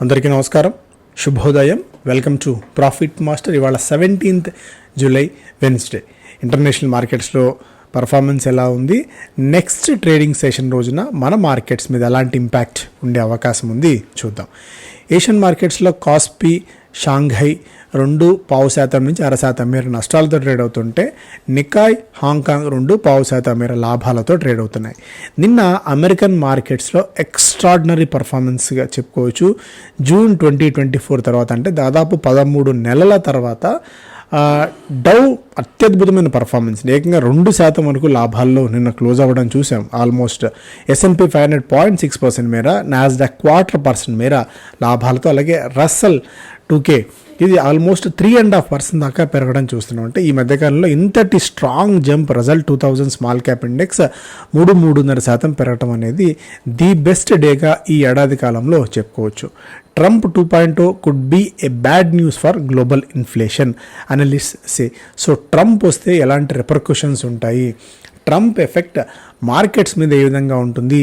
అందరికీ నమస్కారం. శుభోదయం. వెల్కమ్ టు ప్రాఫిట్ మాస్టర్ ఇవాళ సెవెంటీన్త్ జూలై వెన్స్డే ఇంటర్నేషనల్ మార్కెట్స్లో పర్ఫార్మెన్స్ ఎలా ఉంది? నెక్స్ట్ ట్రేడింగ్ సెషన్ రోజున మన మార్కెట్స్ మీద ఎలాంటి ఇంపాక్ట్ ఉండే అవకాశం ఉంది? చూద్దాం. ఏషియన్ మార్కెట్స్లో కాస్పీ షాంఘై రెండు పావు శాతం నుంచి అర శాతం మేర నష్టాలతో ట్రేడ్ అవుతుంటే నికాయ్ హాంకాంగ్ రెండు పావు శాతం మేర లాభాలతో ట్రేడ్ అవుతున్నాయి. నిన్న అమెరికన్ మార్కెట్స్లో ఎక్స్ట్రాడినరీ పర్ఫార్మెన్స్గా చెప్పుకోవచ్చు. జూన్ ట్వంటీ ట్వంటీ ఫోర్ తర్వాత అంటే దాదాపు పదమూడు నెలల తర్వాత డౌ అత్యద్భుతమైన పర్ఫార్మెన్స్. ఏకంగా రెండు శాతం వరకు లాభాల్లో నిన్న క్లోజ్ అవ్వడం చూసాం. Almost S and P five hundred point six percent మేర నాస్డాక్ క్వార్టర్ పర్సెంట్ మేర లాభాలతో అలాగే రస్సల్ టూకే ఇది almost three and half percent దాకా పెరగడం చూస్తున్నాం. అంటే ఈ మధ్యకాలంలో ఇంతటి strong jump result two thousand small cap index మూడు మూడున్నర శాతం పెరగటం అనేది ది బెస్ట్ డేగా ఈ ఏడాది కాలంలో చెప్పుకోవచ్చు. Trump two point could be a bad news for global inflation analyst say so Trump వస్తే ఎలాంటి రిపర్కషన్స్ ఉంటాయి? ట్రంప్ ఎఫెక్ట్ మార్కెట్స్ మీద ఏ విధంగా ఉంటుంది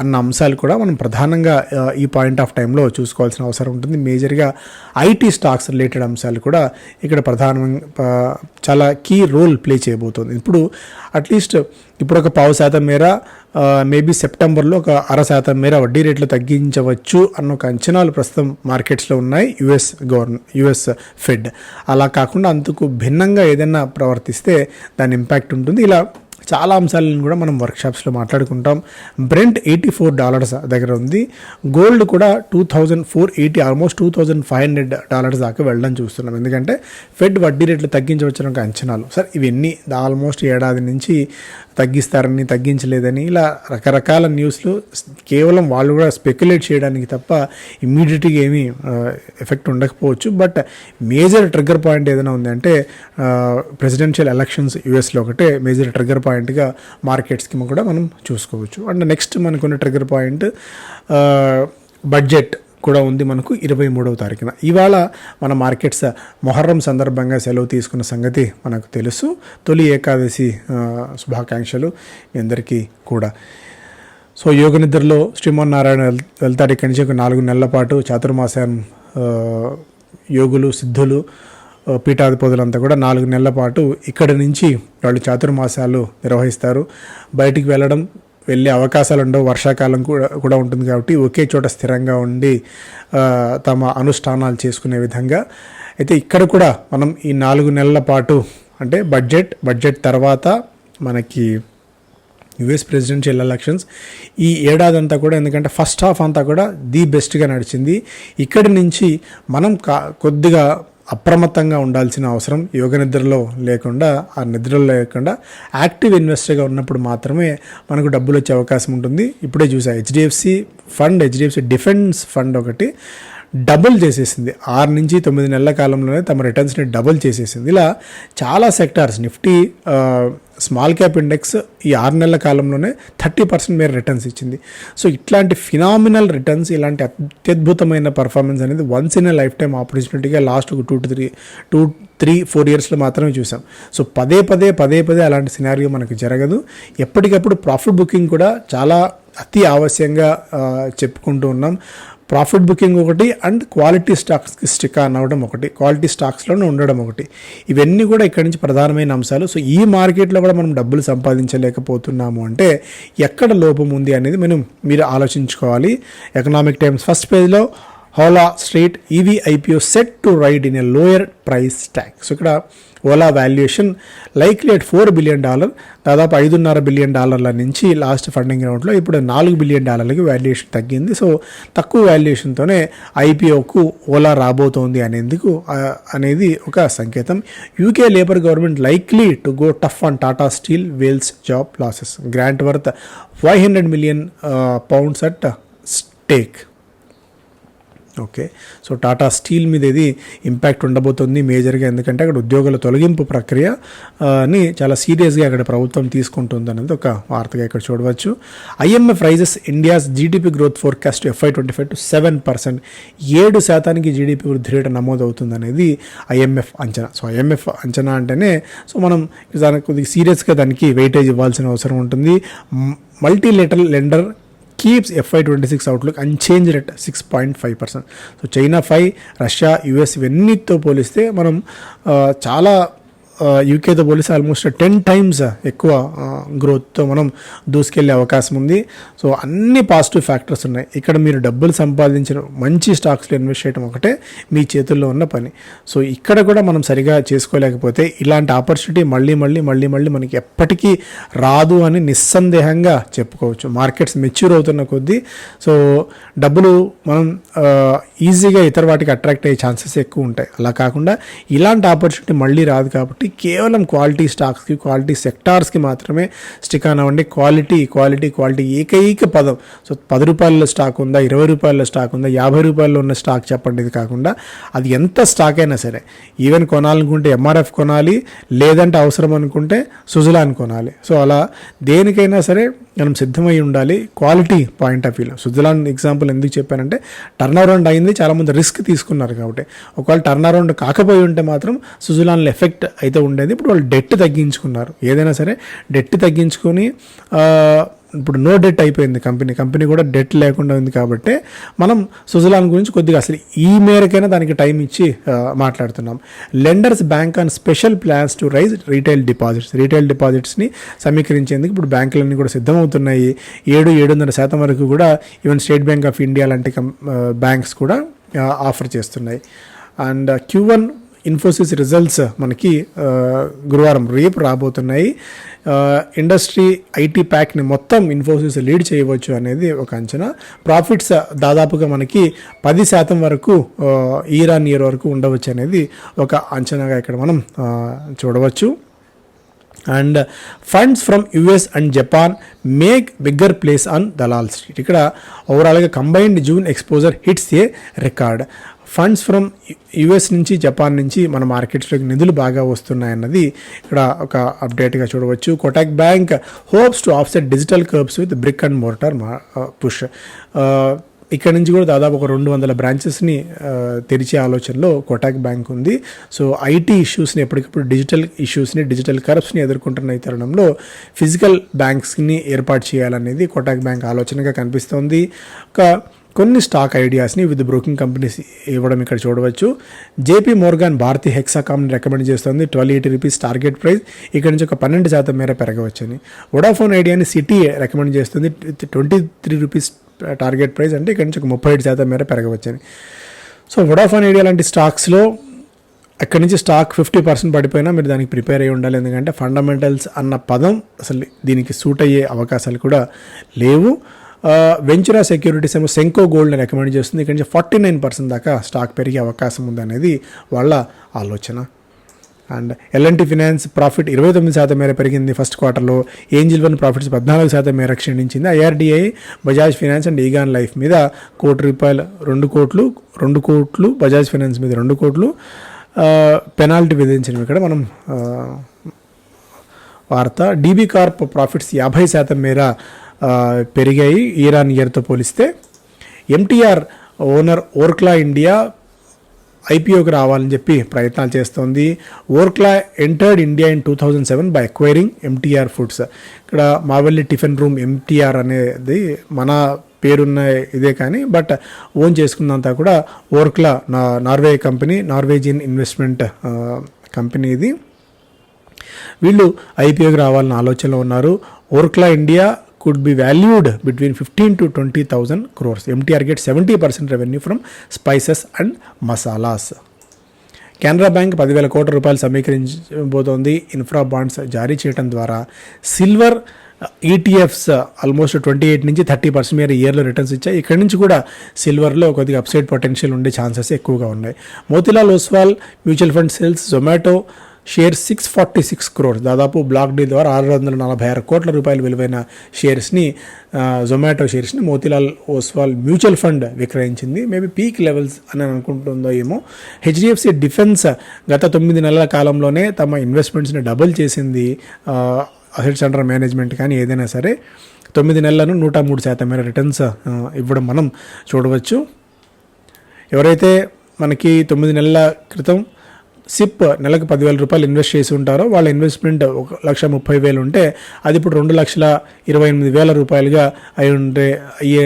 అన్న అంశాలు కూడా మనం ప్రధానంగా ఈ పాయింట్ ఆఫ్ టైంలో చూసుకోవాల్సిన అవసరం ఉంటుంది. మేజర్గా ఐటీ స్టాక్స్ రిలేటెడ్ అంశాలు కూడా ఇక్కడ ప్రధానంగా చాలా కీ రోల్ ప్లే చేయబోతుంది. ఇప్పుడు అట్లీస్ట్ ఇప్పుడు ఒక పావు శాతం మేర మేబీ సెప్టెంబర్లో ఒక అర శాతం మేర వడ్డీ రేట్లు తగ్గించవచ్చు అన్న ఒక అంచనాలు ప్రస్తుతం మార్కెట్స్లో ఉన్నాయి యుఎస్ గవర్న యుఎస్ ఫెడ్ అలా కాకుండా అందుకు భిన్నంగా ఏదైనా ప్రవర్తిస్తే దాని ఇంపాక్ట్ ఉంటుంది. ఇలా చాలా అంశాలను కూడా మనం వర్క్షాప్స్లో మాట్లాడుకుంటాం. బ్రెంట్ ఎయిటీ ఫోర్ డాలర్స్ దగ్గర ఉంది. గోల్డ్ కూడా two thousand four eighty almost two thousand five hundred dollars దాకా వెళ్ళడం చూస్తున్నాం. ఎందుకంటే ఫెడ్ వడ్డీ రేట్లు తగ్గించవచ్చిన అంచనాలు. సార్ ఇవన్నీ ఆల్మోస్ట్ ఏడాది నుంచి తగ్గిస్తారని తగ్గించలేదని ఇలా రకరకాల న్యూస్లు కేవలం వాళ్ళు కూడా స్పెక్యులేట్ చేయడానికి తప్ప ఇమ్మీడియట్గా ఏమీ uh, ఎఫెక్ట్ ఉండకపోవచ్చు. బట్ మేజర్ ట్రిగ్గర్ పాయింట్ ఏదైనా ఉందంటే ప్రెసిడెన్షియల్ ఎలక్షన్స్ యూఎస్లో ఒకటే మేజర్ ట్రిగ్గర్ పాయింట్గా మార్కెట్స్కి కూడా మనం చూసుకోవచ్చు. అండ్ నెక్స్ట్ మనకున్న ట్రిగర్ పాయింట్ బడ్జెట్ కూడా ఉంది మనకు ఇరవై మూడవ తారీఖున. ఇవాళ మన మార్కెట్స్ మొహర్రం సందర్భంగా సెలవు తీసుకున్న సంగతి మనకు తెలుసు. తొలి ఏకాదశి శుభాకాంక్షలు మీ అందరికీ కూడా. సో యోగ నిద్రలో శ్రీమన్నారాయణ వెల్- వెళ్తాడు. ఇక్కడి నుంచి ఒక నాలుగు నెలల పాటు చాతుర్మాసం యోగులు సిద్ధులు పీఠాధిపతులంతా కూడా నాలుగు నెలల పాటు ఇక్కడి నుంచి వాళ్ళు చాతుర్మాసాలు నిర్వహిస్తారు. బయటికి వెళ్ళడం వెళ్ళే అవకాశాలు ఉండవు. వర్షాకాలం కూడా కూడా ఉంటుంది కాబట్టి ఒకే చోట స్థిరంగా ఉండి తమ అనుష్ఠానాలు చేసుకునే విధంగా. అయితే ఇక్కడ కూడా మనం ఈ నాలుగు నెలల పాటు అంటే బడ్జెట్ బడ్జెట్ తర్వాత మనకి యుఎస్ ప్రెసిడెన్షియల్ ఎలక్షన్స్ ఈ ఏడాది అంతా కూడా ఎందుకంటే ఫస్ట్ హాఫ్ అంతా కూడా ది బెస్ట్గా నడిచింది. ఇక్కడి నుంచి మనం కా కొద్దిగా అప్రమత్తంగా ఉండాల్సిన అవసరం యోగ నిద్రలో లేకుండా ఆ నిద్రలో లేకుండా యాక్టివ్ ఇన్వెస్టర్గా ఉన్నప్పుడు మాత్రమే మనకు డబ్బులు వచ్చే అవకాశం ఉంటుంది. ఇప్పుడే చూసా HDFC fund HDFC defence fund ఒకటి. డబుల్ చేసేసింది. ఆరు నుంచి తొమ్మిది నెలల కాలంలోనే తమ రిటర్న్స్ని డబుల్ చేసేసింది. ఇలా చాలా sectors Nifty small cap index ఈ ఆరు నెలల కాలంలోనే థర్టీ పర్సెంట్ మేర రిటర్న్స్ ఇచ్చింది. సో ఇట్లాంటి ఫినామినల్ రిటర్న్స్ ఇలాంటి అత్యద్భుతమైన పర్ఫార్మెన్స్ అనేది once in life time ఆపర్చునిటీగా last two to three two three four ఇయర్స్లో మాత్రమే చూసాం. సో పదే పదే పదే పదే అలాంటి సినారియో మనకు జరగదు. ఎప్పటికప్పుడు ప్రాఫిట్ బుకింగ్ కూడా చాలా అతి ఆవశ్యంగా చెప్పుకుంటూ ఉన్నాం. ప్రాఫిట్ బుకింగ్ ఒకటి అండ్ క్వాలిటీ స్టాక్స్కి స్టిక్ ఆన్ అవ్వడం ఒకటి క్వాలిటీ స్టాక్స్లోనే ఉండడం ఒకటి. ఇవన్నీ కూడా ఇక్కడి నుంచి ప్రధానమైన అంశాలు. సో ఈ మార్కెట్లో కూడా మనం డబ్బులు సంపాదించలేకపోతున్నాము అంటే ఎక్కడ లోపం ఉంది అనేది మనం మీరు ఆలోచించుకోవాలి. ఎకనామిక్ టైమ్స్ ఫస్ట్ పేజ్లో Ola street EV IPO set to ride in a lower price tag. So ఇక్కడ Ola valuation likely at four billion dollar దాదాపు ఐదున్నర బిలియన్ డాలర్ల నుంచి లాస్ట్ ఫండింగ్ రౌండ్లో ఇప్పుడు నాలుగు బిలియన్ డాలర్లకి వాల్యుయేషన్ తగ్గింది. సో తక్కువ వాల్యుయేషన్తోనే ఐపీఓకు ఓలా రాబోతోంది అనేందుకు అనేది ఒక సంకేతం. UK Labour government likely to go tough on Tata steel Wales job losses. Grant worth five hundred million pounds at stake. Okay. So Tata steel మీద ఇది ఇంపాక్ట్ ఉండబోతుంది మేజర్గా ఎందుకంటే అక్కడ ఉద్యోగుల తొలగింపు ప్రక్రియ చాలా సీరియస్గా అక్కడ ప్రభుత్వం తీసుకుంటుంది అనేది ఒక వార్తగా ఇక్కడ చూడవచ్చు. IMF raises India's GDP growth forecast FY twenty five to seven percent. ఏడు శాతానికి జీడిపి వృద్ధి రేటు నమోదవుతుంది అనేది ఐఎంఎఫ్ అంచనా. సో ఐఎంఎఫ్ అంచనా అంటేనే సో మనం దానికి కొద్దిగా సీరియస్గా దానికి వెయిటేజ్ ఇవ్వాల్సిన అవసరం ఉంటుంది. Multi letter lender keeps FY twenty six outlook unchanged at six point five percent so China five Russia US ఇవన్నీతో పోలిస్తే మనం చాలా యూకేతో పోలిస్తే ఆల్మోస్ట్ టెన్ టైమ్స్ ఎక్కువ గ్రోత్తో మనం దూసుకెళ్ళే అవకాశం ఉంది. సో అన్ని పాజిటివ్ ఫ్యాక్టర్స్ ఉన్నాయి. ఇక్కడ మీరు డబ్బులు సంపాదించిన మంచి స్టాక్స్లో ఇన్వెస్ట్ చేయడం ఒకటే మీ చేతుల్లో ఉన్న పని. సో ఇక్కడ కూడా మనం సరిగా చేసుకోలేకపోతే ఇలాంటి ఆపర్చునిటీ మళ్ళీ మళ్ళీ మళ్ళీ మళ్ళీ మనకి ఎప్పటికీ రాదు అని నిస్సందేహంగా చెప్పుకోవచ్చు. మార్కెట్స్ మెచ్యూర్ అవుతున్న కొద్దీ సో డబ్బులు మనం ఈజీగా ఇతర వాటికి అట్రాక్ట్ అయ్యే ఛాన్సెస్ ఎక్కువ ఉంటాయి. అలా కాకుండా ఇలాంటి ఆపర్చునిటీ మళ్ళీ రాదు కాబట్టి కేవలం క్వాలిటీ స్టాక్స్కి క్వాలిటీ సెక్టార్స్కి మాత్రమే స్టిక్ అనవండి క్వాలిటీ క్వాలిటీ క్వాలిటీ ఏకైక పదం. సో పది రూపాయల స్టాక్ ఉందా ఇరవై రూపాయల స్టాక్ ఉందా యాభై రూపాయల్లో ఉన్న స్టాక్ చెప్పండి ఇది కాకుండా అది ఎంత స్టాక్ అయినా సరే ఈవెన్ కొనాలనుకుంటే ఎంఆర్ఎఫ్ కొనాలి లేదంటే అవసరం అనుకుంటే సుజులాన్ కొనాలి. సో అలా దేనికైనా సరే మనం సిద్ధమై ఉండాలి. క్వాలిటీ పాయింట్ ఆఫ్ వ్యూలో స్విట్జర్లాండ్ ఎగ్జాంపుల్ ఎందుకు చెప్పానంటే టర్న్ అరౌండ్ అయింది చాలామంది రిస్క్ తీసుకున్నారు కాబట్టి. ఒకవేళ టర్న్ అరౌండ్ కాకపోయి ఉంటే మాత్రం స్విట్జర్లాండ్లో ఎఫెక్ట్ అయితే ఉండేది. ఇప్పుడు వాళ్ళు డెట్ తగ్గించుకున్నారు. ఏదైనా సరే డెట్ తగ్గించుకొని ఇప్పుడు నో డెట్ అయిపోయింది కంపెనీ. కంపెనీ కూడా డెట్ లేకుండా ఉంది కాబట్టి మనం సుజలాన్ గురించి కొద్దిగా అసలు ఈ మేరకైనా దానికి టైం ఇచ్చి మాట్లాడుతున్నాం. Lenders bank on special plans to raise retail deposits retail డిపాజిట్స్ని సమీకరించేందుకు ఇప్పుడు బ్యాంకులన్నీ కూడా సిద్ధమవుతున్నాయి. ఏడు ఏడున్నర శాతం వరకు కూడా even State Bank of India లాంటి బ్యాంక్స్ కూడా ఆఫర్ చేస్తున్నాయి. And Q one Infosys results మనకి గురువారం రేపు రాబోతున్నాయి. ఇండస్ట్రీ ఐటీ ప్యాక్ని మొత్తం ఇన్ఫోసిస్ లీడ్ చేయవచ్చు అనేది ఒక అంచనా. ప్రాఫిట్స్ దాదాపుగా మనకి పది శాతం వరకు ఇయర్ ఆన్ ఇయర్ వరకు ఉండవచ్చు అనేది ఒక అంచనాగా ఇక్కడ మనం చూడవచ్చు. And funds from US and Japan make bigger place on Dalal Street. ఇక్కడ ఓవరాల్గా combined June exposure hits a record. Funds from US నుంచి జపాన్ నుంచి మన మార్కెట్స్లోకి నిధులు బాగా వస్తున్నాయన్నది ఇక్కడ ఒక అప్డేట్గా చూడవచ్చు. Kotak bank hopes to offset digital curbs with brick and mortar push ఇక్కడ నుంచి కూడా దాదాపు ఒక రెండు వందల బ్రాంచెస్ని uh, తెరిచే ఆలోచనలో కోటాక్ బ్యాంక్ ఉంది. సో ఐటీ ఇష్యూస్ని ఎప్పటికప్పుడు డిజిటల్ ఇష్యూస్ని డిజిటల్ కరప్స్ని ఎదుర్కొంటున్న ఈ తరుణంలో ఫిజికల్ బ్యాంక్స్ని ఏర్పాటు చేయాలనేది కోటాక్ బ్యాంక్ ఆలోచనగా కనిపిస్తోంది. ఒక కొన్ని స్టాక్ ఐడియాస్ని విత్ బ్రోకింగ్ కంపెనీస్ ఇవ్వడం ఇక్కడ చూడవచ్చు. జేపీ మోర్గాన్ భారతీ హెక్సాకామ్ని రికమెండ్ చేస్తుంది. Twelve eighty rupees target price. ఇక్కడ నుంచి ఒక పన్నెండు శాతం మేర పెరగవచ్చని. వొడాఫోన్ ఐడియాని సిటీ రికమెండ్ చేస్తుంది. Twenty three rupees target price అంటే ఇక్కడ నుంచి ఒక ముప్పై ఏడు శాతం మేర పెరగవచ్చని. సో వొడాఫోన్ ఐడియా లాంటి స్టాక్స్లో అక్కడి నుంచి స్టాక్ ఫిఫ్టీ పర్సెంట్ పడిపోయినా మీరు దానికి ప్రిపేర్ అయ్యి ఉండాలి. ఎందుకంటే ఫండమెంటల్స్ అన్న పదం అసలు దీనికి సూట్ అయ్యే అవకాశాలు కూడా లేవు. వెంచురా సెక్యూరిటీస్ ఏమో సెంకో గోల్డ్ని రికమెండ్ చేస్తుంది. ఇక్కడ నుంచి ఫార్టీ నైన్ పర్సెంట్ దాకా స్టాక్ పెరిగే అవకాశం ఉందనేది వాళ్ళ ఆలోచన. అండ్ ఎల్ఎన్టీ ఫినాన్స్ ప్రాఫిట్ ఇరవై తొమ్మిది శాతం మేర పెరిగింది ఫస్ట్ క్వార్టర్లో ఏంజిల్ వన్ ప్రాఫిట్స్ పద్నాలుగు శాతం మేర క్షీణించింది. IRDAI Bajaj finance and Aegon life మీద కోటి రూపాయలు రెండు కోట్లు రెండు కోట్లు బజాజ్ ఫినాన్స్ మీద రెండు కోట్లు. పెనాల్టీ విధించినవి ఇక్కడ మనం వార్త. డీబీ కార్ప్ ప్రాఫిట్స్ యాభై శాతం మేర పెరిగాయి. ఈరాన్ ఇయర్తో పోలిస్తే ఎంటీఆర్ ఓనర్ ఓర్క్లా ఇండియా ఐపీఓకి రావాలని చెప్పి ప్రయత్నాలు చేస్తోంది. Orkla entered India in two thousand seven by acquiring MTR foods. ఇక్కడ మావెల్లి టిఫిన్ రూమ్ ఎంటీఆర్ అనేది మన పేరున్న ఇదే కానీ బట్ ఓన్ చేసుకున్నంతా కూడా ఓర్క్లా నా Norway company Norwegian investment company ఇది. వీళ్ళు ఐపీఓకి రావాలని ఆలోచనలో ఉన్నారు. Orkla India could be valued between fifteen to twenty thousand crores MTR get seventy percent revenue from spices and masalas Canara bank పదివేల కోట్ల రూపాయలు సమీకరించబోతోంది. ఇన్ఫ్రా బాండ్స్ జారీ చేయడం ద్వారా silver ETFs almost twenty eight నుంచి థర్టీ పర్సెంట్ మేర ఇయర్లో రిటర్న్స్ ఇచ్చాయి. ఇక్కడ నుంచి కూడా సిల్వర్లో కొద్దిగా అప్సైడ్ పొటెన్షియల్ ఉండే ఛాన్సెస్ ఎక్కువగా ఉన్నాయి. Motilal Oswal mutual fund sales Zomato share six forty six crores దాదాపు బ్లాక్ డీల్ ద్వారా ఆరు వందల నలభై ఆరు కోట్ల రూపాయలు విలువైన షేర్స్ని జొమాటో షేర్స్ని మోతిలాల్ ఓస్వాల్ మ్యూచువల్ ఫండ్ విక్రయించింది. మేబీ పీక్ లెవెల్స్ అని అనుకుంటుందో ఏమో. హెచ్డిఎఫ్సి డిఫెన్స్ గత తొమ్మిది నెలల కాలంలోనే తమ ఇన్వెస్ట్మెంట్స్ని డబుల్ చేసింది. అసెట్స్ అండర్ మేనేజ్మెంట్ కానీ ఏదైనా సరే తొమ్మిది నెలలను నూట మూడు శాతం మేర రిటర్న్స్ ఇవ్వడం మనం చూడవచ్చు. ఎవరైతే మనకి తొమ్మిది నెలల క్రితం సిప్ నెలకు పదివేల రూపాయలు ఇన్వెస్ట్ చేసి ఉంటారో వాళ్ళ ఇన్వెస్ట్మెంట్ ఒక లక్ష ముప్పై వేలు ఉంటే అది ఇప్పుడు రెండు లక్షల ఇరవై ఎనిమిది వేల రూపాయలుగా అయి ఉండే అయ్యే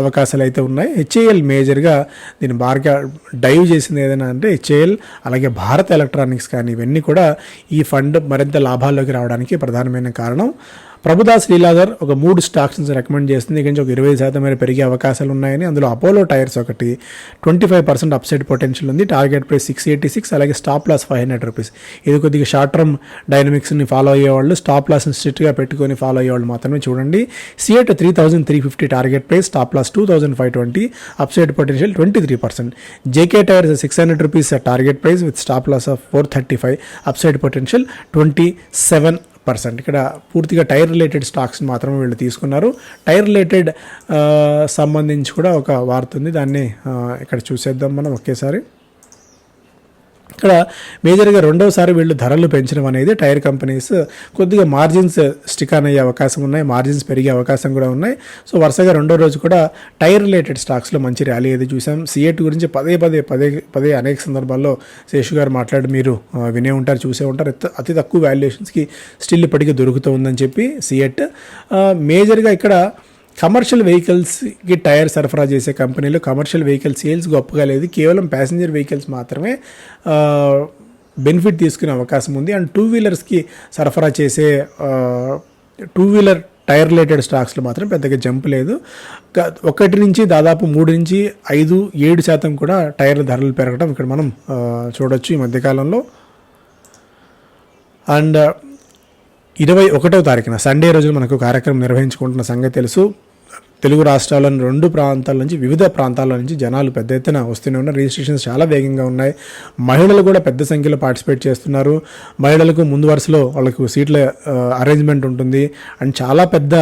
అవకాశాలు అయితే ఉన్నాయి. హెచ్ఏఎల్ మేజర్గా దీన్ని బాగా డైవ్ చేసింది ఏదైనా అంటే హెచ్ఏఎల్ అలాగే భారత్ ఎలక్ట్రానిక్స్ కానీ ఇవన్నీ కూడా ఈ ఫండ్ మరింత లాభాల్లోకి రావడానికి ప్రధానమైన కారణం. ప్రభుదాస్ లీలాధర్ ఒక మూడు స్టాక్స్ రికమెండ్ చేస్తుంది ఇక నుంచి ఒక ఇరవై శాతం మేర పెరిగే అవకాశాలు ఉన్నాయని. అందులో అపోలో టైర్స్ ఒకటి twenty five percent upside potential ఉంది. Target price six eighty six అలాగే stop loss five hundred rupees. ఇది కొద్దిగా షార్ట్ టర్మ్ డైనమిక్స్ని ఫాలో అయ్యేవాళ్ళు స్టాప్ లాస్ని స్ట్రిక్ట్గా పెట్టుకొని ఫాలో అయ్యేవాళ్ళు మాత్రమే చూడండి. CEAT three thousand three fifty target price stop loss two thousand five twenty upside potential twenty three percent. JK tyres six hundred rupees target price with stop loss of four thirty five upside potential twenty seven percent. ఇక్కడ పూర్తిగా tyre related stocks మాత్రమే వీళ్ళు తీసుకున్నారు. Tyre related సంబంధించి కూడా ఒక వార్త ఉంది. దాన్ని ఇక్కడ చూసేద్దాం మనం ఒకేసారి. ఇక్కడ మేజర్గా రెండవసారి వీళ్ళు ధరలు పెంచడం అనేది టైర్ కంపెనీస్ కొద్దిగా మార్జిన్స్ స్టిక్ ఆన్ అయ్యే అవకాశం ఉన్నాయి మార్జిన్స్ పెరిగే అవకాశం కూడా ఉన్నాయి. సో వరుసగా రెండో రోజు కూడా టైర్ రిలేటెడ్ స్టాక్స్లో మంచి ర్యాలీ అయితే చూసాం. సిఎట్ గురించి పదే పదే పదే పదే అనేక సందర్భాల్లో శేషు గారు మాట్లాడి మీరు వినే ఉంటారు చూసే ఉంటారు. అతి తక్కువ వాల్యుయేషన్స్కి స్టిల్ ఇప్పటికీ దొరుకుతూ ఉందని చెప్పి సిఎట్. మేజర్గా ఇక్కడ కమర్షియల్ వెహికల్స్కి టైర్ సరఫరా చేసే కంపెనీలు కమర్షియల్ వెహికల్ సేల్స్ గొప్పగా లేదు. కేవలం ప్యాసింజర్ వెహికల్స్ మాత్రమే బెనిఫిట్ తీసుకునే అవకాశం ఉంది. అండ్ టూ వీలర్స్కి సరఫరా చేసే టూ వీలర్ టైర్ రిలేటెడ్ స్టాక్స్లో మాత్రం పెద్దగా జంప్ లేదు. ఒకటి నుంచి దాదాపు మూడు నుంచి ఐదు ఏడు శాతం కూడా టైర్ల ధరలు పెరగడం ఇక్కడ మనం చూడొచ్చు ఈ మధ్యకాలంలో. అండ్ ఇరవై ఒకటవ తారీఖున సండే రోజున మనకు కార్యక్రమం నిర్వహించుకుంటున్న సంగతి తెలుసు. తెలుగు రాష్ట్రాల్లోని రెండు ప్రాంతాల నుంచి వివిధ ప్రాంతాల నుంచి జనాలు పెద్ద ఎత్తున వస్తూనే ఉన్నారు. రిజిస్ట్రేషన్స్ చాలా వేగంగా ఉన్నాయి. మహిళలు కూడా పెద్ద సంఖ్యలో పార్టిసిపేట్ చేస్తున్నారు. మహిళలకు ముందు వరుసలో వాళ్ళకు సీట్ల అరేంజ్మెంట్ ఉంటుంది. అండ్ చాలా పెద్ద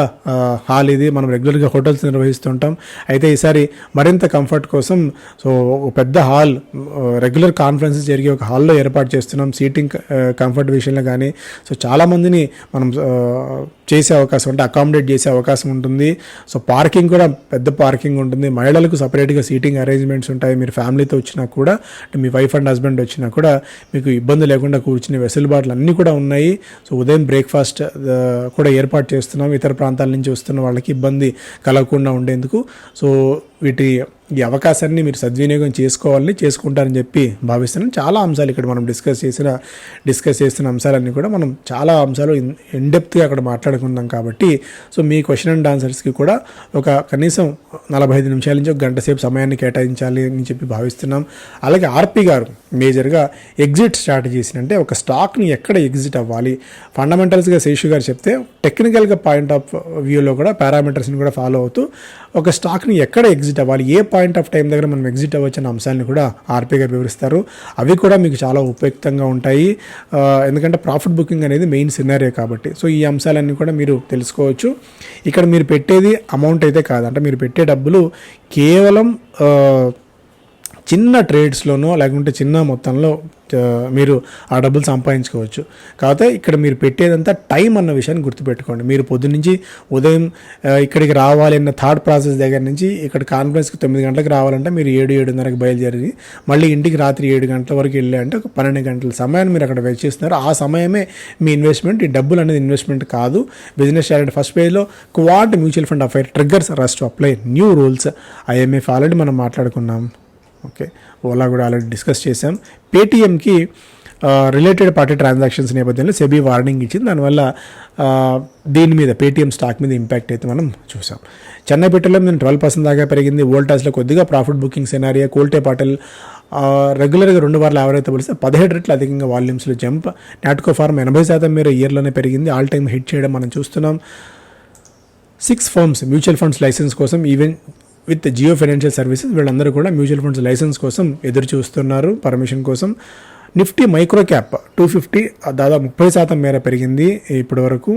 హాల్ ఇది. మనం రెగ్యులర్గా హోటల్స్ నిర్వహిస్తుంటాం. అయితే ఈసారి మరింత కంఫర్ట్ కోసం సో ఒక పెద్ద హాల్ రెగ్యులర్ కాన్ఫరెన్సెస్ జరిగే ఒక హాల్లో ఏర్పాటు చేస్తున్నాం. సీటింగ్ కంఫర్ట్ విషయంలో కానీ. సో చాలామందిని మనం చేసే అవకాశం అంటే అకామిడేట్ చేసే అవకాశం ఉంటుంది. సో పార్క్ పార్కింగ్ కూడా పెద్ద పార్కింగ్ ఉంటుంది. మహిళలకు సపరేట్గా సీటింగ్ అరేంజ్మెంట్స్ ఉంటాయి. మీరు ఫ్యామిలీతో వచ్చినా కూడా అంటే మీ వైఫ్ అండ్ హస్బెండ్ వచ్చినా కూడా మీకు ఇబ్బంది లేకుండా కూర్చునే వెసులుబాట్లు అన్నీ కూడా ఉన్నాయి. సో ఉదయం బ్రేక్ఫాస్ట్ uh, కూడా ఏర్పాటు చేస్తున్నాం. ఇతర ప్రాంతాల నుంచి వస్తున్న వాళ్ళకి ఇబ్బంది కలగకుండా ఉండేందుకు. సో వీటి ఈ అవకాశాన్ని మీరు సద్వినియోగం చేసుకోవాలని చేసుకుంటారని చెప్పి భావిస్తున్నాను చాలా అంశాలు ఇక్కడ మనం డిస్కస్ చేసిన డిస్కస్ చేసిన అంశాలన్నీ కూడా మనం చాలా అంశాలు ఇన్డెప్త్గా అక్కడ మాట్లాడుకుందాం కాబట్టి. సో మీ క్వశ్చన్ అండ్ ఆన్సర్స్కి కూడా ఒక కనీసం నలభై ఐదు నిమిషాల నుంచి ఒక గంట సేపు సమయాన్ని కేటాయించాలి అని చెప్పి భావిస్తున్నాం. అలాగే ఆర్పి గారు మేజర్గా ఎగ్జిట్ స్ట్రాటజీస్ అంటే ఒక స్టాక్ని ఎక్కడ ఎగ్జిట్ అవ్వాలి? ఫండమెంటల్స్గా శేషు గారు చెప్తే టెక్నికల్గా పాయింట్ ఆఫ్ వ్యూలో కూడా పారామీటర్స్ని కూడా ఫాలో అవుతూ ఒక స్టాక్ని ఎక్కడ ఎగ్జిట్ అవ్వాలి? ఏ పాయింట్ ఆఫ్ టైం దగ్గర మనం ఎగ్జిట్ అవ్వచ్చిన అంశాలను కూడా ఆర్పీ గారు వివరిస్తారు. అవి కూడా మీకు చాలా ఉపయుక్తంగా ఉంటాయి. ఎందుకంటే ప్రాఫిట్ బుకింగ్ అనేది మెయిన్ సినారియో కాబట్టి. సో ఈ అంశాలన్నీ కూడా మీరు తెలుసుకోవచ్చు. ఇక్కడ మీరు పెట్టేది అమౌంట్ అయితే కాదు. అంటే మీరు పెట్టే డబ్బులు కేవలం చిన్న ట్రేడ్స్లోనో లేకుంటే చిన్న మొత్తంలో మీరు ఆ డబ్బులు సంపాదించుకోవచ్చు. కాకపోతే ఇక్కడ మీరు పెట్టేదంతా టైం అన్న విషయాన్ని గుర్తుపెట్టుకోండి. మీరు పొద్దున్నుంచి ఉదయం ఇక్కడికి రావాలి అన్న థర్డ్ ప్రాసెస్ దగ్గర నుంచి ఇక్కడ కాన్ఫరెన్స్కి తొమ్మిది గంటలకు రావాలంటే మీరు ఏడు ఏడున్నరకు బయలుదేరి మళ్ళీ ఇంటికి రాత్రి ఏడు గంటల వరకు వెళ్ళి అంటే ఒక పన్నెండు గంటల సమయాన్ని మీరు అక్కడ వెచ్చిస్తున్నారు ఆ సమయమే మీ ఇన్వెస్ట్మెంట్ ఈ డబ్బులు అనేది ఇన్వెస్ట్మెంట్ కాదు. బిజినెస్ స్టార్ట్ ఫస్ట్ పేజ్లో Quant mutual fund affair triggers rust apply new rules. IMF already మనం మాట్లాడుకున్నాం. ఓకే ఓలా కూడా ఆల్రెడీ డిస్కస్ చేశాం. పేటీఎంకి రిలేటెడ్ పార్టీ ట్రాన్సాక్షన్స్ నేపథ్యంలో సెబీ వార్నింగ్ ఇచ్చింది. దానివల్ల దీని మీద పేటీఎం స్టాక్ మీద ఇంపాక్ట్ అయితే మనం చూసాం. చెన్నై పెట్రోలియం మీద ట్వెల్వ్ పర్సెంట్ దాకా పెరిగింది. వోల్టాస్లో కొద్దిగా ప్రాఫిట్ బుకింగ్ సెనారియా కోల్టే పాటల్ రెగ్యులర్గా రెండు వారాలు ఎవరైతే పోలిస్తే పదిహేడు రెట్లు అధికంగా వాల్యూమ్స్లో జంప్ నాట్కో ఫార్మ్ ఎనభై శాతం మేర ఇయర్లోనే పెరిగింది. ఆల్ టైమ్ హిట్ చేయడం మనం చూస్తున్నాం. Six firms mutual funds license కోసం even with Jio financial services వీళ్ళందరూ కూడా మ్యూచువల్ ఫండ్స్ లైసెన్స్ కోసం ఎదురు చూస్తున్నారు పర్మిషన్ కోసం. Nifty micro cap two fifty దాదాపు ముప్పై శాతం మేర పెరిగింది ఇప్పటి వరకు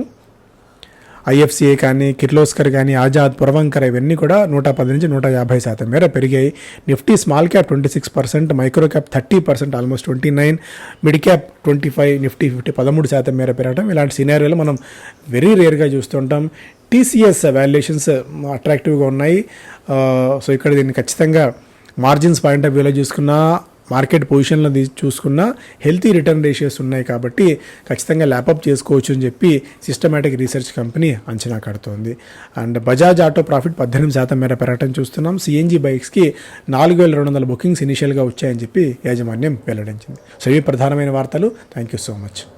ఐఎఫ్సిఏ కానీ కిర్లోస్కర్ కానీ ఆజాద్ పురవంకర్ ఇవన్నీ కూడా నూట పది నుంచి నూట యాభై శాతం మేర పెరిగాయి. Nifty small cap twenty six percent micro cap thirty percent almost twenty nine mid cap twenty five Nifty fifty పదమూడు శాతం మేర పెరగడం ఇలాంటి సినారియోలు మనం వెరీ రేర్గా చూస్తుంటాం. టీసీఎస్ వాల్యుయేషన్స్ అట్రాక్టివ్గా uh, ఉన్నాయి. Uh, సో ఇక్కడ దీన్ని ఖచ్చితంగా మార్జిన్స్ పాయింట్ ఆఫ్ వ్యూలో చూసుకున్నా మార్కెట్ పొజిషన్లో చూసుకున్న హెల్తీ రిటర్న్ రేషియోస్ ఉన్నాయి కాబట్టి ఖచ్చితంగా ల్యాపప్ చేసుకోవచ్చు అని చెప్పి సిస్టమేటిక్ రీసెర్చ్ కంపెనీ అంచనా కడుతోంది. అండ్ బజాజ్ ఆటో ప్రాఫిట్ పద్దెనిమిది శాతం మేర పెరగటం చూస్తున్నాం. సిఎన్జి బైక్స్కి నాలుగు వేల రెండు వందల బుకింగ్స్ ఇనిషియల్గా వచ్చాయని చెప్పి యాజమాన్యం వెల్లడించింది. సో ఇవి ప్రధానమైన వార్తలు. Thank you so much